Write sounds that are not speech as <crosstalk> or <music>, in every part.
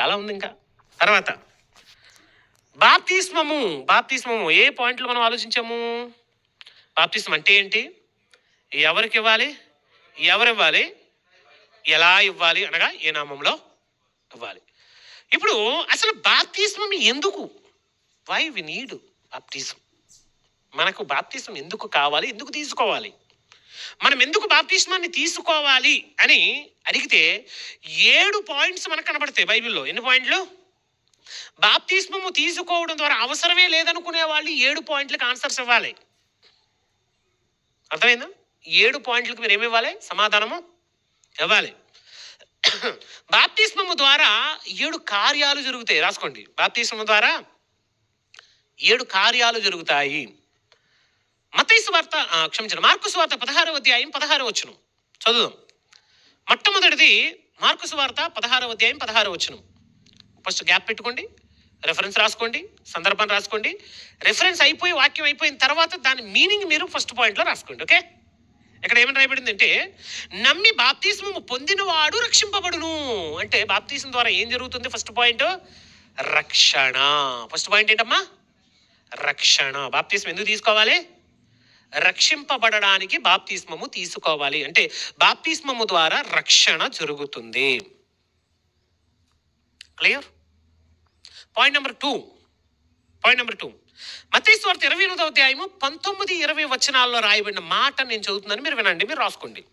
చాలా ఉంది ఇంకా. తర్వాత బాప్తిస్మము బాప్తిస్మము ఏ పాయింట్లు మనం ఆలోచించాము? బాప్తిస్మం అంటే ఏంటి? ఎవరికి ఇవ్వాలి? ఎవరు ఇవ్వాలి? ఎలా ఇవ్వాలి? అనగా ఏ నామంలో ఇవ్వాలి. ఇప్పుడు అసలు బాప్తిస్మం ఎందుకు? వై వి నీడ్ బాప్తిజం మనకు బాప్తిజం ఎందుకు కావాలి? ఎందుకు తీసుకోవాలి? మనం ఎందుకు బాప్తిస్మాన్ని తీసుకోవాలి అని అడిగితే ఏడు పాయింట్స్ మనకు కనబడతాయి బైబిల్లో. ఎన్ని పాయింట్లు? బాప్తిస్మము తీసుకోవడం ద్వారా అవసరమే లేదనుకునే వాళ్ళు ఏడు పాయింట్లకు ఆన్సర్స్ ఇవ్వాలి. అర్థమైందా? ఏడు పాయింట్లకు మీరు ఏమి ఇవ్వాలి సమాధానము ఇవ్వాలి. బాప్తిస్మము ద్వారా ఏడు కార్యాలు జరుగుతాయి. రాసుకోండి. బాప్తిస్మము ద్వారా ఏడు కార్యాలు జరుగుతాయి. మతైసు వార్త క్షమించిన క్షమించండి మార్కుసు వార్త పదహారవ అధ్యాయం పదహారవ వచ్చును చదువుదాం. మొట్టమొదటిది మార్కుసు వార్త పదహారవ అధ్యాయం పదహారవ వచ్చును ఫస్ట్ గ్యాప్ పెట్టుకోండి రెఫరెన్స్ రాసుకోండి సందర్భం రాసుకోండి. రెఫరెన్స్ అయిపోయి వాక్యం అయిపోయిన తర్వాత దాని మీనింగ్ మీరు ఫస్ట్ పాయింట్లో రాసుకోండి ఓకే ఇక్కడ ఏమని రాయబడింది అంటే నమ్మి బాప్తీసము పొందినవాడు రక్షింపబడును. అంటే బాప్తీసం ద్వారా ఏం జరుగుతుంది ఫస్ట్ పాయింట్ రక్షణ. ఫస్ట్ పాయింట్ ఏంటమ్మా? రక్షణ. బాప్తీసం ఎందుకు తీసుకోవాలి? రక్షింపబడడానికి బాప్తిస్మము తీసుకోవాలి. అంటే బాప్తిస్మము ద్వారా రక్షణ జరుగుతుంది. Clear point number two point number two మతేశ్వార్త ఇరవై ఎనిమిదో అధ్యాయము పంతొమ్మిది ఇరవై వచనాల్లో రాయబడిన మాట నేను చదువుతున్నాను. మీరు వినండి మీరు రాసుకోండి.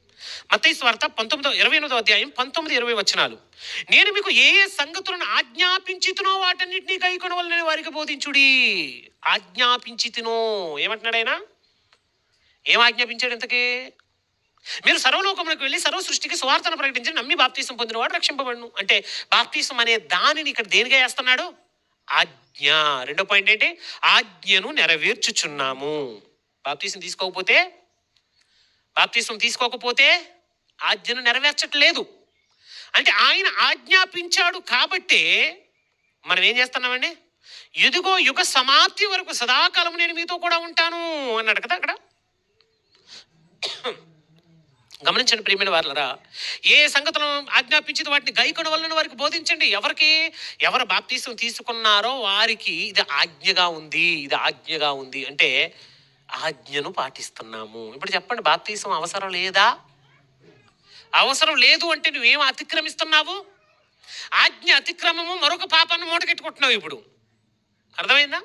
మతేశ్వార్త పంతొమ్మిదో ఇరవై ఎనిమిదో అధ్యాయం పంతొమ్మిది ఇరవై వచనాలు. నేను మీకు ఏ ఏ సంగతులను ఆజ్ఞాపించితునో వాటన్నిటినీ కైకొనవలనని వారికి బోధించుడి. ఆజ్ఞాపించితినో. ఏమంటున్నాడు ఆయన? ఏం ఆజ్ఞాపించాడు ఇంతకీ? మీరు సర్వలోకములకు వెళ్ళి సర్వ సృష్టికి సువార్తను ప్రకటించి నమ్మి బాప్తీసం పొందినవాడు రక్షింపబడును. అంటే బాప్తీసం అనే దానిని ఇక్కడ దేనిగా వేస్తున్నాడు? ఆజ్ఞ. రెండో పాయింట్ ఏంటి? ఆజ్ఞను నెరవేర్చుచున్నాము. బాప్తీసం తీసుకోకపోతే? బాప్తీసం తీసుకోకపోతే ఆజ్ఞను నెరవేర్చట్లేదు. అంటే ఆయన ఆజ్ఞాపించాడు కాబట్టే మనం ఏం చేస్తున్నామండి? ఇదిగో యుగ సమాప్తి వరకు సదాకాలం నేను మీతో కూడా ఉంటాను అన్నాడు కదా అక్కడ. గమనించండి ప్రియమైన వారులరా ఏ సంగతులను ఆజ్ఞాపించింది వాటిని గైకొన వలన వారికి బోధించండి. ఎవరికి ఎవరు బాప్తీసం తీసుకున్నారో వారికి ఇది ఆజ్ఞగా ఉంది ఇది ఆజ్ఞగా ఉంది. అంటే ఆజ్ఞను పాటిస్తున్నాము. ఇప్పుడు చెప్పండి బాప్తీసం అవసరం లేదా? అవసరం లేదు అంటే నువ్వేం అతిక్రమిస్తున్నావు? ఆజ్ఞ అతిక్రమము మరొక పాపాన్ని మూటకెట్టుకుంటున్నావు ఇప్పుడు. అర్థమైందా?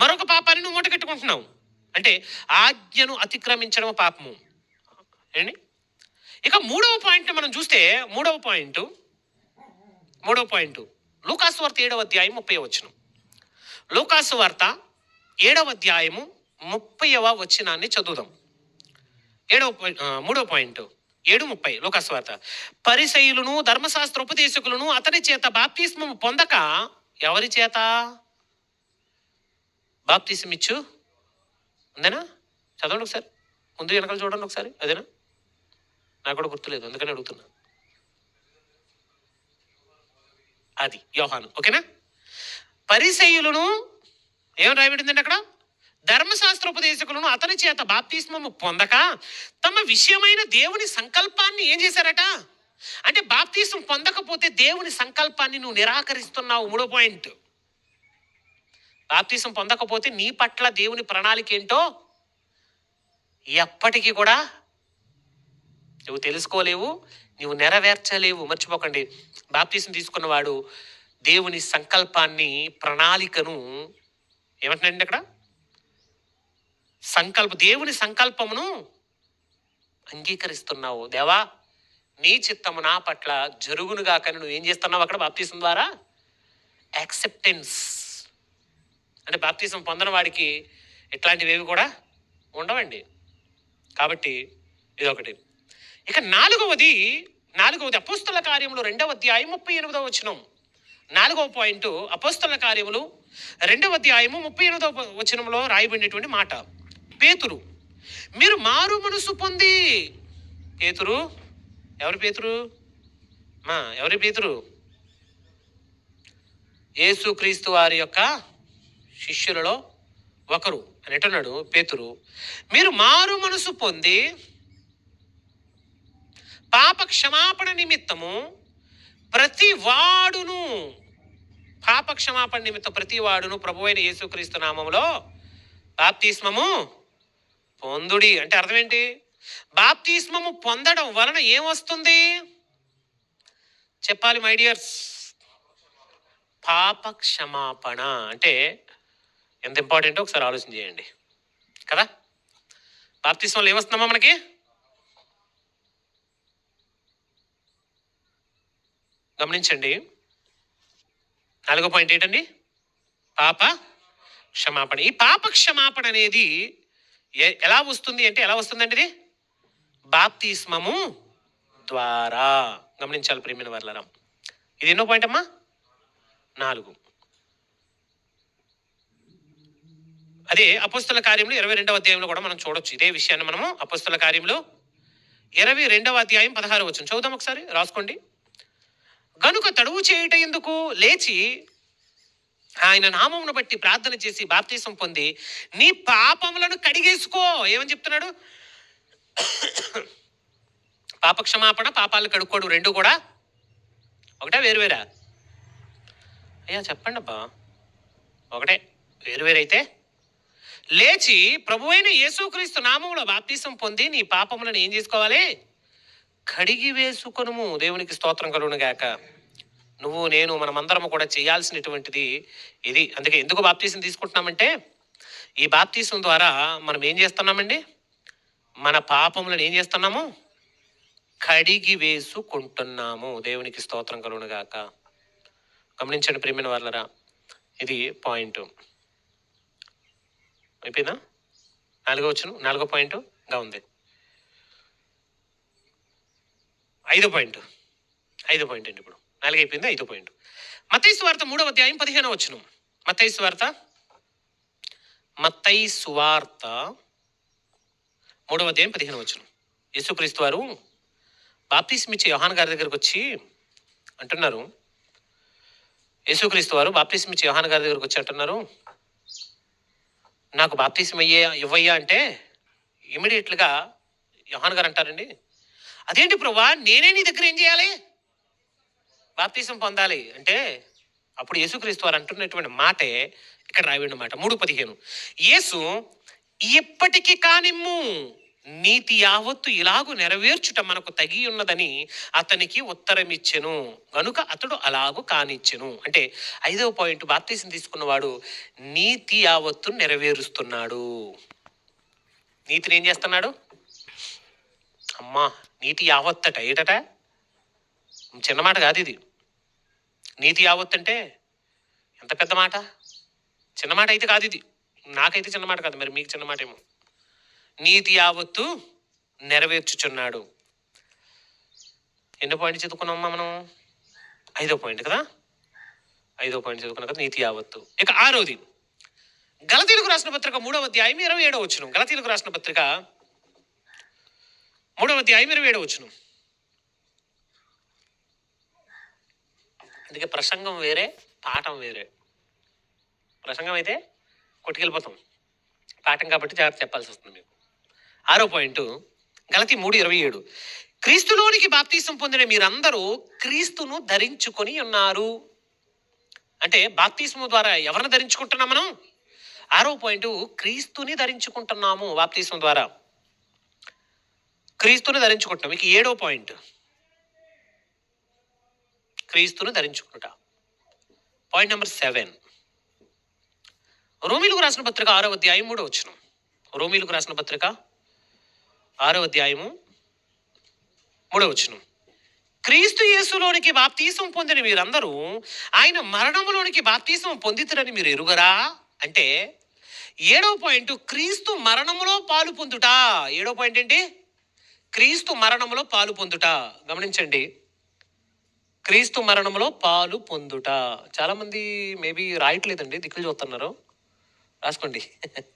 మరొక పాపాన్ని నువ్వు మూటకెట్టుకుంటున్నావు అంటే ఆజ్ఞను అతిక్రమించడం పాపము. ఏండి ఇక మూడవ పాయింట్ మనం చూస్తే మూడవ పాయింట్ మూడవ పాయింట్. లూకాసు వార్త ఏడవ అధ్యాయం ముప్పై వచ్చిన లూకాసు వార్త ఏడవ అధ్యాయము ముప్పైవ వచ్చినాన్ని చదువుదాం. ఏడవ పాయింట్ మూడవ పాయింట్. ఏడు ముప్పై లోకాసు వార్త. పరిసయులను ధర్మశాస్త్ర ఉపదేశకులను అతని చేత బాప్తిస్మము పొందక ఎవరి చేత? బాప్తిసం ఉందేనా చదవండి ఒకసారి. ముందు వెనకాల చూడండి ఒకసారి. అదేనా? నాకు కూడా గుర్తులేదు. అందుకని అడుగుతున్నా. అది యోహాను. ఓకేనా? పరిసయులను ఏం రాయబడిందండి అక్కడ? ధర్మశాస్త్ర ఉపదేశకులను అతని చేత బాప్తిస్మము పొందక తమ విషయమైన దేవుని సంకల్పాన్ని ఏం చేశారట? అంటే బాప్తీసం పొందకపోతే దేవుని సంకల్పాన్ని నువ్వు నిరాకరిస్తున్నావు. మూడో పాయింట్. బాప్తీసం పొందకపోతే నీ పట్ల దేవుని ప్రణాళిక ఏంటో ఎప్పటికీ కూడా నువ్వు తెలుసుకోలేవు నువ్వు నెరవేర్చలేవు. మర్చిపోకండి. బాప్తీసం తీసుకున్నవాడు దేవుని సంకల్పాన్ని ప్రణాళికను ఏమంటున్నాడండి అక్కడ? సంకల్ప దేవుని సంకల్పమును అంగీకరిస్తున్నావు. దేవా నీ చిత్తము నా పట్ల జరుగునుగా కానీ నువ్వు ఏం చేస్తున్నావు అక్కడ బాప్తీసం ద్వారా? యాక్సెప్టెన్స్ అంటే బాప్తిజం పొందిన వాడికి ఇట్లాంటివేవి కూడా ఉండవండి. కాబట్టి ఇదొకటి. ఇక నాలుగవది నాలుగవది అపోస్తుల కార్యములు రెండవ అధ్యాయం ముప్పై ఎనిమిదవ వచనం. నాలుగవ పాయింట్ అపోస్తుల కార్యములు రెండవ అధ్యాయము ముప్పై ఎనిమిదవ వచనంలో రాయబడినటువంటి మాట. పేతురు మీరు మారు మనసు పొంది. పేతురు ఎవరు పేతురు? మా ఎవరి పేతురు? యేసుక్రీస్తు వారి యొక్క శిష్యులలో ఒకరు అని అంటున్నాడు పేతురు. మీరు మారు మనసు పొంది పాప క్షమాపణ నిమిత్తము ప్రతి వాడును పాప క్షమాపణ నిమిత్తం ప్రతి వాడును ప్రభు అయిన యేసుక్రీస్తు నామములో బాప్తిస్మము పొందుడి. అంటే అర్థం ఏంటి? బాప్తిస్మము పొందడం వలన ఏమొస్తుంది చెప్పాలి మై డియర్స్. పాప క్షమాపణ అంటే ఎంత ఇంపార్టెంటో ఒకసారి ఆలోచన చేయండి. కదా? బాప్తిస్వంలో ఏమొస్తుందమ్మా మనకి? గమనించండి. నాలుగో పాయింట్ ఏంటండి? పాప క్షమాపణ. ఈ పాప క్షమాపణ అనేది ఎలా వస్తుంది అంటే ఎలా వస్తుందండి ఇది? బాప్తిస్మము ద్వారా. గమనించాలి ప్రేమిన వర్లరాం. ఇది ఎన్నో పాయింట్ అమ్మా? నాలుగు. అదే అపుస్తల కార్యంలో ఇరవై రెండవ అధ్యాయంలో కూడా మనం చూడొచ్చు. ఇదే విషయాన్ని మనము అపుస్తల కార్యంలో ఇరవై రెండవ అధ్యాయం పదహారు వచ్చిన చదువుదాం ఒకసారి రాసుకోండి. గనుక తడువు చేయుట ఎందుకు? లేచి ఆయన నామమును బట్టి ప్రార్థన చేసి బాప్తీసం పొంది నీ పాపములను కడిగేసుకో. ఏమని చెప్తున్నాడు? పాపక్షమాపణ పాపాలు కడుక్కోడు రెండు కూడా ఒకటే వేరువేరా అయ్యా చెప్పండి అబ్బా ఒకటే వేరువేరైతే లేచి ప్రభువైన యేసుక్రీస్తు నామంలో బాప్తీసం పొంది నీ పాపములను ఏం చేసుకోవాలి? కడిగి వేసుకొనుము. దేవునికి స్తోత్రం కలుగును గాక. నువ్వు నేను మనమందరము కూడా చేయాల్సినటువంటిది ఇది. అందుకే ఎందుకు బాప్తీసం తీసుకుంటున్నామంటే ఈ బాప్తీసం ద్వారా మనం ఏం చేస్తున్నామండి? మన పాపములను ఏం చేస్తున్నాము? కడిగి వేసుకుంటున్నాము. దేవునికి స్తోత్రం కలుగును గాక. గమనించండి ప్రేమిన వాళ్ళరా ఇది పాయింట్. అయిపోయిందా? నాలుగో వచ్చును నాలుగో పాయింట్ ఇంకా ఉంది. ఐదో పాయింట్ ఐదో పాయింట్ అండి ఇప్పుడు. నాలుగు అయిపోయింది? ఐదో పాయింట్. మత్తయి వార్త మూడవ అధ్యాయం పదిహేనవ వచ్చును. మత్తయి వార్త మత్తయి సువార్త మూడవ అధ్యాయం పదిహేను వచ్చును. యేసుక్రీస్తు వారు బాప్తీసం ఇచ్చే యోహాన్ గారి దగ్గరకు వచ్చి అంటున్నారు. యేసుక్రీస్తు వారు బాప్తీసం ఇచ్చే యోహాన్ గారి దగ్గరకు వచ్చి అంటున్నారు. నాకు బాప్తీసం అయ్యే ఇవ్వయ్యా అంటే ఇమీడియట్లుగా యోహాన్ గారు అంటారండి. అదేంటి ప్రభా నేనే నీ దగ్గర ఏం చేయాలి? బాప్తీసం పొందాలి అంటే అప్పుడు యేసుక్రీస్తు వారు అంటున్నటువంటి మాటే ఇక్కడ రాయబడిన మాట. మూడు పదిహేను. యేసు ఇప్పటికీ కానిమ్ము. నీతి యావత్తు ఇలాగు నెరవేర్చుట మనకు తగి ఉన్నదని అతనికి ఉత్తరం ఇచ్చెను గనుక అతడు అలాగు కానిచ్చెను. అంటే ఐదవ పాయింట్ బాప్తీసం తీసుకున్నవాడు నీతి యావత్తు నెరవేరుస్తున్నాడు. నీతిని ఏం చేస్తున్నాడు? అమ్మా నీతి యావత్తట ఏటట? చిన్న మాట కాదు ఇది. నీతి యావత్ అంటే ఎంత పెద్ద మాట? చిన్న మాట అయితే కాదు ఇది. నాకైతే చిన్న మాట కాదు మరి మీకు చిన్న మాట ఏమో. నీతి యావత్తు నెరవేర్చుచున్నాడు. ఎన్నో పాయింట్ చదువుకున్నామా మనం? ఐదో పాయింట్ కదా? ఐదో పాయింట్ చదువుకున్నాం కదా నీతి యావత్తు. ఇక ఆరోది. గలతీలకు రాసిన పత్రిక మూడవ అధ్యాయం ఇరవై ఏడవ వచ్చును గలతీలకు రాసిన పత్రిక మూడవ అధ్యాయం ఇరవై ఏడవ వచ్చును అందుకే ప్రసంగం వేరే పాఠం వేరే. ప్రసంగం అయితే కొట్టుకెళ్ళిపోతాం. పాఠం కాబట్టి జాగ్రత్త చెప్పాల్సి వస్తుంది మీకు. ఆరో పాయింట్ గలతి మూడు ఇరవై ఏడు. క్రీస్తులోనికి బాప్తీసం పొందిన మీరందరూ క్రీస్తును ధరించుకొని ఉన్నారు. అంటే బాప్తీసము ద్వారా ఎవరిని ధరించుకుంటున్నాం మనం? ఆరో పాయింట్ క్రీస్తుని ధరించుకుంటున్నాము బాప్తీసం ద్వారా. క్రీస్తుని ధరించుకుంటున్నాం. ఇక ఏడో పాయింట్. క్రీస్తును ధరించుకుంటా. Point number seven. రోమిలకు రాసిన పత్రిక ఆరో అధ్యాయం మూడో వచ్చిన రోమిలకు రాసిన పత్రిక ఆరో అధ్యాయము మూడో క్రీస్తు యేసులోనికి బాప్తీసం పొందిన మీరందరూ ఆయన మరణములోనికి బాప్తీసం పొందితురని మీరు ఎరుగరా? అంటే ఏడో పాయింట్ క్రీస్తు మరణములో పాలు పొందుట. ఏడో పాయింట్ ఏంటి? క్రీస్తు మరణములో పాలు పొందుట. గమనించండి. క్రీస్తు మరణములో పాలు పొందుట. చాలామంది మేబీ రాయట్లేదండి దిక్కులు చూస్తున్నారు. రాసుకోండి. <laughs>